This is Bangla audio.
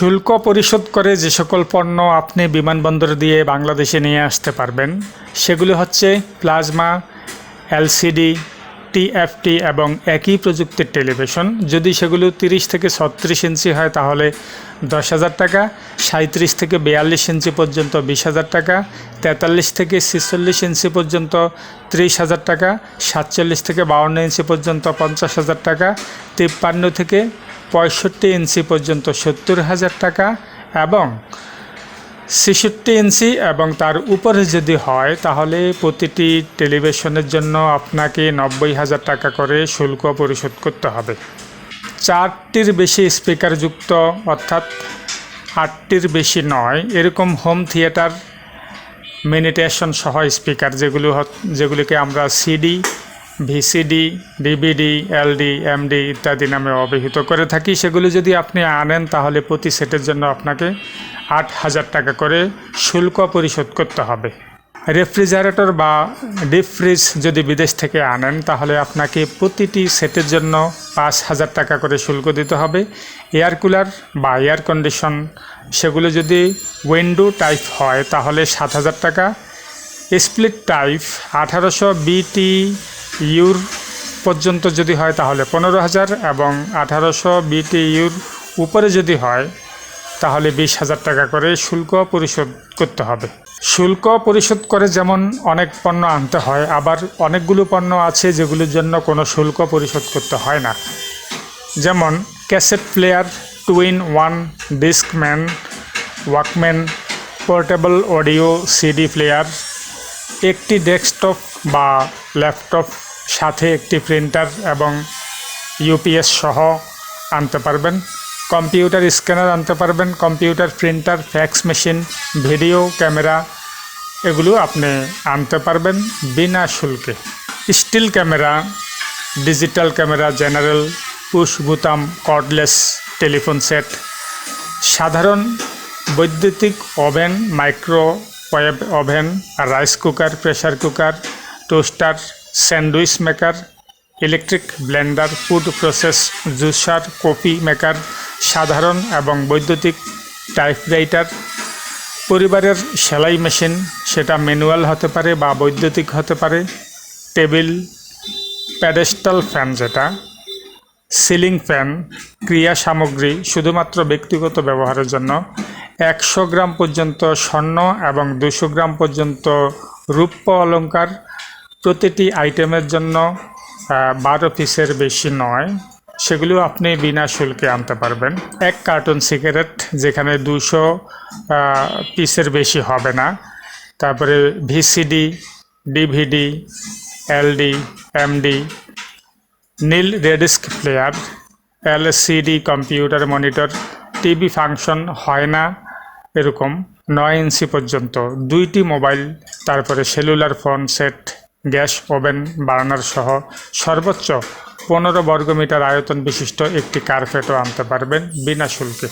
শুল্ক পরিশোধ করে যে সকল পণ্য আপনি বিমানবন্দর দিয়ে বাংলাদেশে নিয়ে আসতে পারবেন, সেগুলো হচ্ছে প্লাজমা, এলসিডি, টিএফটি এবং একই প্রযুক্তির টেলিভিশন। যদি সেগুলো তিরিশ থেকে ছত্রিশ ইঞ্চি হয় তাহলে দশ হাজার টাকা সাঁত্রিশ থেকে বিয়াল্লিশ ইঞ্চি পর্যন্ত বিশ হাজার টাকা, তেতাল্লিশ থেকে ছেচল্লিশ ইঞ্চি পর্যন্ত ত্রিশ হাজার টাকা, সাতচল্লিশ থেকে বাউন্ন ইঞ্চি পর্যন্ত পঞ্চাশ হাজার টাকা, তিপ্পান্ন থেকে পঁয়ষট্টি ইঞ্চি পর্যন্ত সত্তর হাজার টাকা এবং ছেষট্টি ইঞ্চি এবং তার উপরে যদি হয় তাহলে প্রতিটি টেলিভিশনের জন্য আপনাকে নব্বই হাজার টাকা করে শুল্ক পরিশোধ করতে হবে। চারটির বেশি স্পিকারযুক্ত অর্থাৎ আটটির বেশি নয়, এরকম হোম থিয়েটার মেনিটেশন সহ স্পিকার যেগুলো যেগুলিকে আমরা CD VCD DVD LD MD ইত্যাদি নামে অভিহিত করে থাকি, সেগুলো যদি আপনি আনেন তাহলে প্রতি সেটের জন্য আপনাকে আট হাজার টাকা করে শুল্ক পরিশোধ করতে হবে। রেফ্রিজারেটর বা ডিপ ফ্রিজ যদি বিদেশ থেকে আনেন, তাহলে আপনাকে প্রতিটি সেটের জন্য পাঁচ হাজার টাকা করে শুল্ক দিতে হবে। এয়ার কুলার বা এয়ার কন্ডিশন, সেগুলো যদি উইন্ডো টাইপ হয়, তাহলে সাত হাজার টাকা। স্প্লিট টাইপ, আঠারোশো বিটি ইউর পর্যন্ত যদি হয় তাহলে পনেরো হাজার এবং আঠারোশো বিটি ইউর উপরে যদি হয়, তাহলে বিশ হাজার টাকা করে শুল্ক পরিশোধ করতে হবে। শুল্ক পরিশোধ করে যেমন অনেক পণ্য আনতে হয়, আবার অনেকগুলো পণ্য আছে যেগুলোর জন্য কোনো শুল্ক পরিশোধ করতে হয় না। যেমন cassette player, twin one, discman, walkman, portable audio, CD player, একটি ডেস্কটপ বা ল্যাপটপ সাথে একটি প্রিন্টার এবং ইউপিএস সহ আনতে পারবেন। কম্পিউটার স্ক্যানার আনতে পারবেন। Computer printer, fax machine, video, camera, এগুলো আপনি আনতে পারবেন বিনা শুল্কে। Still camera, digital camera, general, push বুতাম, cordless, telephone set, সাধারণ বৈদ্যুতিক oven, microwave oven, rice cooker, pressure cooker, toaster sandwich maker, electric blender, food process, juicer, coffee maker, সাধারণ এবং বৈদ্যুতিক টাইপরাইটার। পরিবারের সেলাই মেশিন, সেটা ম্যানুয়াল হতে পারে বা বৈদ্যুতিক হতে পারে। টেবিল, প্যাডেস্টাল ফ্যান যেটা। সিলিং ফ্যান, ক্রিয়া সামগ্রী শুধুমাত্র ব্যক্তিগত ব্যবহারের জন্য। একশো গ্রাম পর্যন্ত স্বর্ণ এবং দুশো গ্রাম পর্যন্ত রূপ্য অলংকার প্রতিটি আইটেমের জন্য বারো পিসের বেশি নয়। সেগুলো আপনি বিনা শুল্কে আনতে পারবেন। এক কার্টন সিগারেট যেখানে দুশো পিসের বেশি হবে না। তারপরে ভিসিডি ডিভিডি এলডি এমডি নীল ray disc player LCD computer monitor TV function হয় না, এরকম নয় ইঞ্চি পর্যন্ত। দুইটি মোবাইল তারপরে cellular phone set gas oven burner সহ সর্বোচ্চ পনেরো বর্গমিটার আয়তন বিশিষ্ট একটি কার্পেটও আনতে পারবেন বিনা শুল্কে।